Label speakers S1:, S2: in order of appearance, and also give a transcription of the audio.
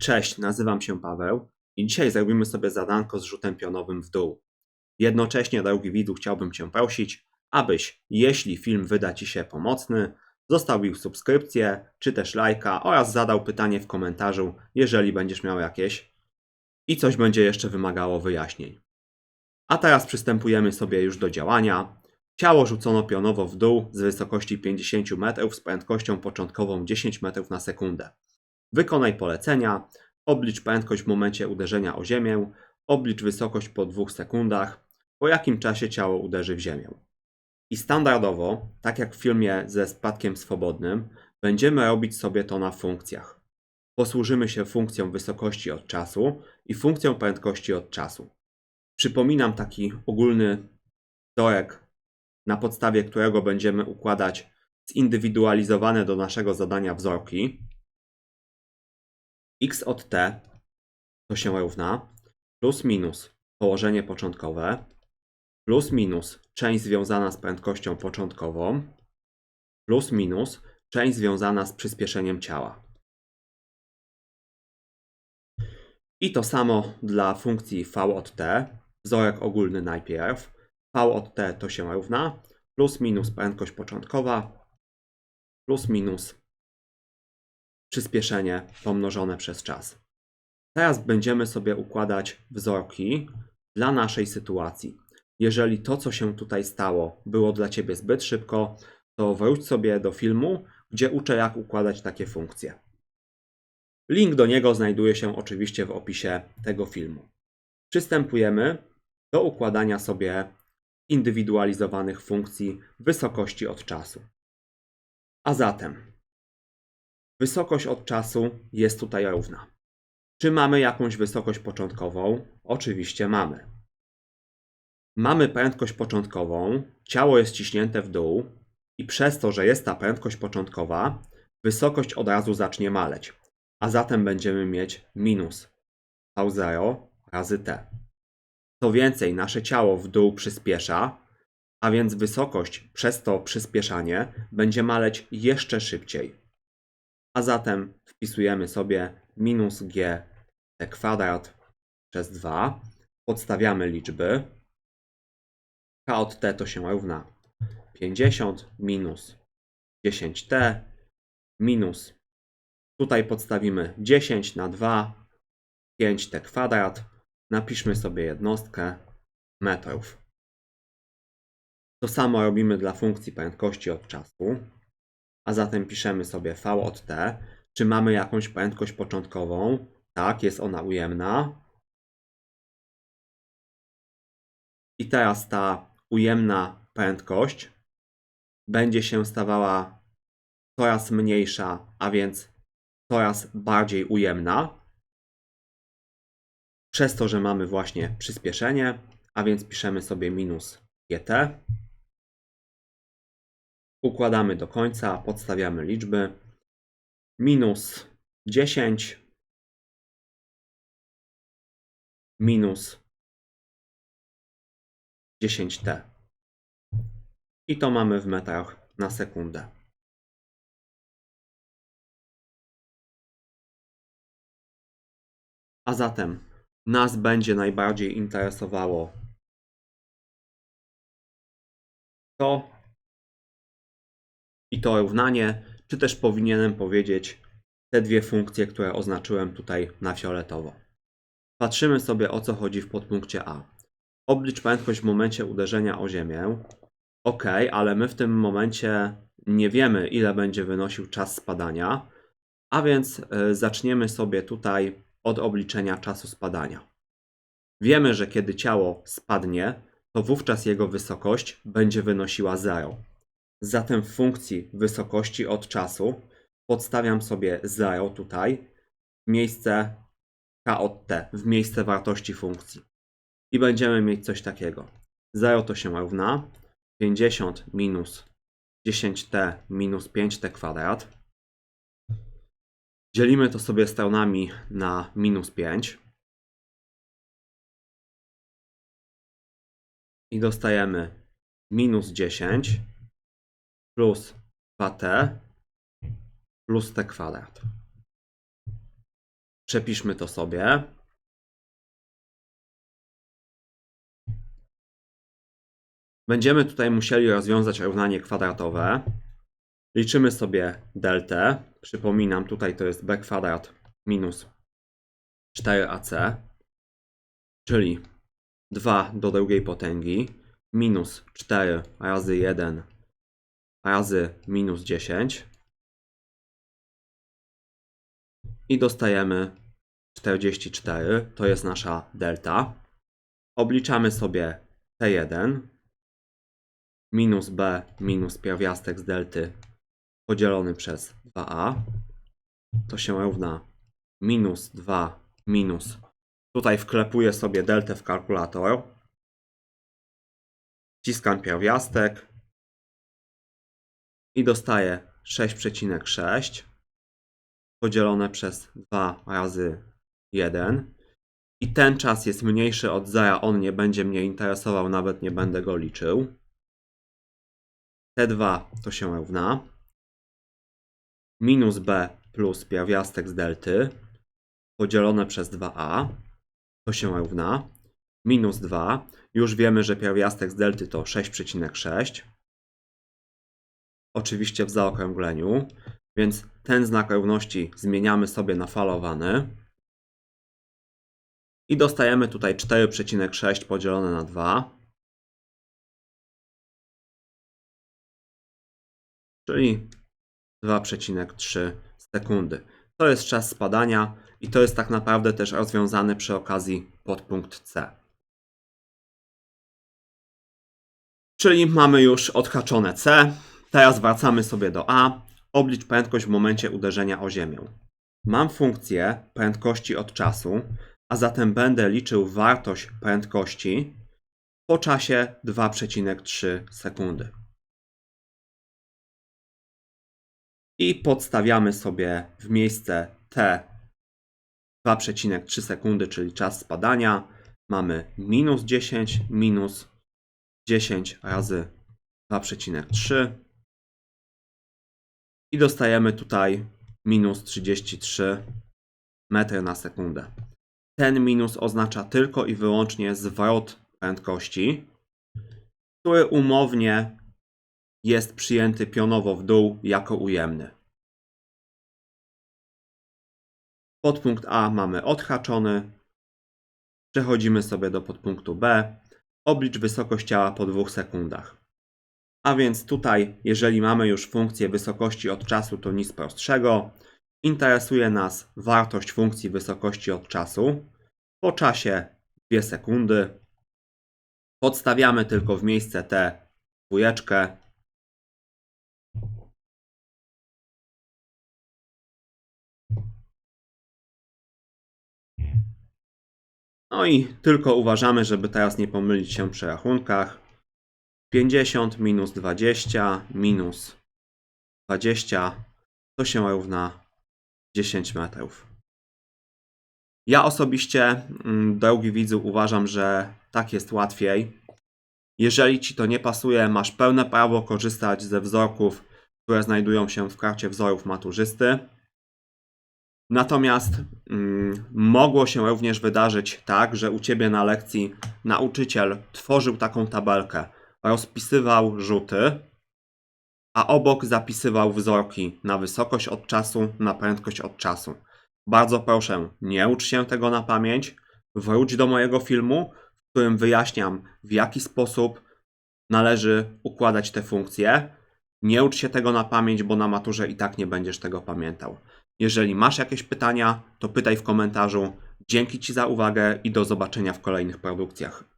S1: Cześć, nazywam się Paweł i dzisiaj zrobimy sobie zadanko z rzutem pionowym w dół. Jednocześnie, drogi widzu, chciałbym Cię prosić, abyś, jeśli film wyda Ci się pomocny, zostawił subskrypcję czy też lajka oraz zadał pytanie w komentarzu, jeżeli będziesz miał jakieś i coś będzie jeszcze wymagało wyjaśnień. A teraz przystępujemy sobie już do działania. Ciało rzucono pionowo w dół z wysokości 50 metrów z prędkością początkową 10 metrów na sekundę. Wykonaj polecenia, oblicz prędkość w momencie uderzenia o ziemię, oblicz wysokość po 2 sekundach, po jakim czasie ciało uderzy w ziemię. I standardowo, tak jak w filmie ze spadkiem swobodnym, będziemy robić sobie to na funkcjach. Posłużymy się funkcją wysokości od czasu i funkcją prędkości od czasu. Przypominam taki ogólny wzorek, na podstawie którego będziemy układać zindywidualizowane do naszego zadania wzorki. X od t to się równa plus minus położenie początkowe plus minus część związana z prędkością początkową plus minus część związana z przyspieszeniem ciała. I to samo dla funkcji v od t. Wzorek ogólny najpierw. v od t to się równa plus minus prędkość początkowa plus minus przyspieszenie pomnożone przez czas. Teraz będziemy sobie układać wzorki dla naszej sytuacji. Jeżeli to, co się tutaj stało, było dla Ciebie zbyt szybko, to wróć sobie do filmu, gdzie uczę, jak układać takie funkcje. Link do niego znajduje się oczywiście w opisie tego filmu. Przystępujemy do układania sobie indywidualizowanych funkcji wysokości od czasu. A zatem wysokość od czasu jest tutaj równa. Czy mamy jakąś wysokość początkową? Oczywiście mamy. Mamy prędkość początkową, ciało jest ciśnięte w dół i przez to, że jest ta prędkość początkowa, wysokość od razu zacznie maleć. A zatem będziemy mieć minus v0 razy t. Co więcej, nasze ciało w dół przyspiesza, a więc wysokość przez to przyspieszanie będzie maleć jeszcze szybciej. A zatem wpisujemy sobie minus g kwadrat przez 2, podstawiamy liczby. k od t to się równa 50 minus 10t minus tutaj podstawimy 10 na 2 5t kwadrat napiszmy sobie jednostkę metrów. To samo robimy dla funkcji prędkości od czasu, a zatem piszemy sobie v od t. Czy mamy jakąś prędkość początkową? Tak, jest ona ujemna. I teraz ta ujemna prędkość będzie się stawała coraz mniejsza, a więc coraz bardziej ujemna. Przez to, że mamy właśnie przyspieszenie, a więc piszemy sobie minus gt. Układamy do końca, podstawiamy liczby. Minus 10 minus 10t. I to mamy w metrach na sekundę. A zatem nas będzie najbardziej interesowało to i to równanie, czy też powinienem powiedzieć te dwie funkcje, które oznaczyłem tutaj na fioletowo. Patrzymy sobie o co chodzi w podpunkcie A. Oblicz prędkość w momencie uderzenia o ziemię. Ok, ale my w tym momencie nie wiemy ile będzie wynosił czas spadania, a więc y, zaczniemy sobie tutaj od obliczenia czasu spadania. Wiemy, że kiedy ciało spadnie, to wówczas jego wysokość będzie wynosiła 0. Zatem w funkcji wysokości od czasu podstawiam sobie 0 tutaj w miejsce k od t, w miejsce wartości funkcji. I będziemy mieć coś takiego. 0 to się równa 50 minus 10t minus 5t kwadrat. Dzielimy to sobie stronami na minus 5. I dostajemy minus 10 plus 2t plus t kwadrat. Przepiszmy to sobie. Będziemy tutaj musieli rozwiązać równanie kwadratowe. Liczymy sobie deltę. Przypominam, tutaj to jest b kwadrat minus 4ac, czyli 2 do drugiej potęgi minus 4 razy 1 razy minus 10 i dostajemy 44, to jest nasza delta. Obliczamy sobie T1 minus b minus pierwiastek z delty podzielony przez 2a. To się równa minus 2 minus. Tutaj wklepuję sobie deltę w kalkulator. Wciskam pierwiastek i dostaję 6,6 podzielone przez 2 razy 1. I ten czas jest mniejszy od zera, on nie będzie mnie interesował, nawet nie będę go liczył. T2 to się równa minus b plus pierwiastek z delty podzielone przez 2a to się równa minus 2. Już wiemy, że pierwiastek z delty to 6,6. Oczywiście w zaokrągleniu, więc ten znak równości zmieniamy sobie na falowany. I dostajemy tutaj 4,6 podzielone na 2. Czyli 2,3 sekundy. To jest czas spadania i to jest tak naprawdę też rozwiązany przy okazji podpunkt C. Czyli mamy już odhaczone C. Teraz wracamy sobie do A. Oblicz prędkość w momencie uderzenia o ziemię. Mam funkcję prędkości od czasu, a zatem będę liczył wartość prędkości po czasie 2,3 sekundy. I podstawiamy sobie w miejsce t 2,3 sekundy, czyli czas spadania. Mamy minus 10, minus 10 razy 2,3 i dostajemy tutaj minus 33 metry na sekundę. Ten minus oznacza tylko i wyłącznie zwrot prędkości, który umownie jest przyjęty pionowo w dół jako ujemny. Podpunkt A mamy odhaczony. Przechodzimy sobie do podpunktu B. Oblicz wysokość ciała po dwóch sekundach. A więc tutaj, jeżeli mamy już funkcję wysokości od czasu, to nic prostszego. Interesuje nas wartość funkcji wysokości od czasu. Po czasie 2 sekundy. Podstawiamy tylko w miejsce T dwójeczkę. No i tylko uważamy, żeby teraz nie pomylić się przy rachunkach. 50 minus 20 minus 20 to się równa 10 metrów. Ja osobiście, mm, drogi widzu, uważam, że tak jest łatwiej. Jeżeli ci to nie pasuje, masz pełne prawo korzystać ze wzorków, które znajdują się w karcie wzorów maturzysty. Natomiast mm, mogło się również wydarzyć tak, że u ciebie na lekcji nauczyciel tworzył taką tabelkę, rozpisywał rzuty, a obok zapisywał wzorki na wysokość od czasu, na prędkość od czasu. Bardzo proszę, nie ucz się tego na pamięć. Wróć do mojego filmu, w którym wyjaśniam, w jaki sposób należy układać te funkcje. Nie ucz się tego na pamięć, bo na maturze i tak nie będziesz tego pamiętał. Jeżeli masz jakieś pytania, to pytaj w komentarzu. Dzięki Ci za uwagę i do zobaczenia w kolejnych produkcjach.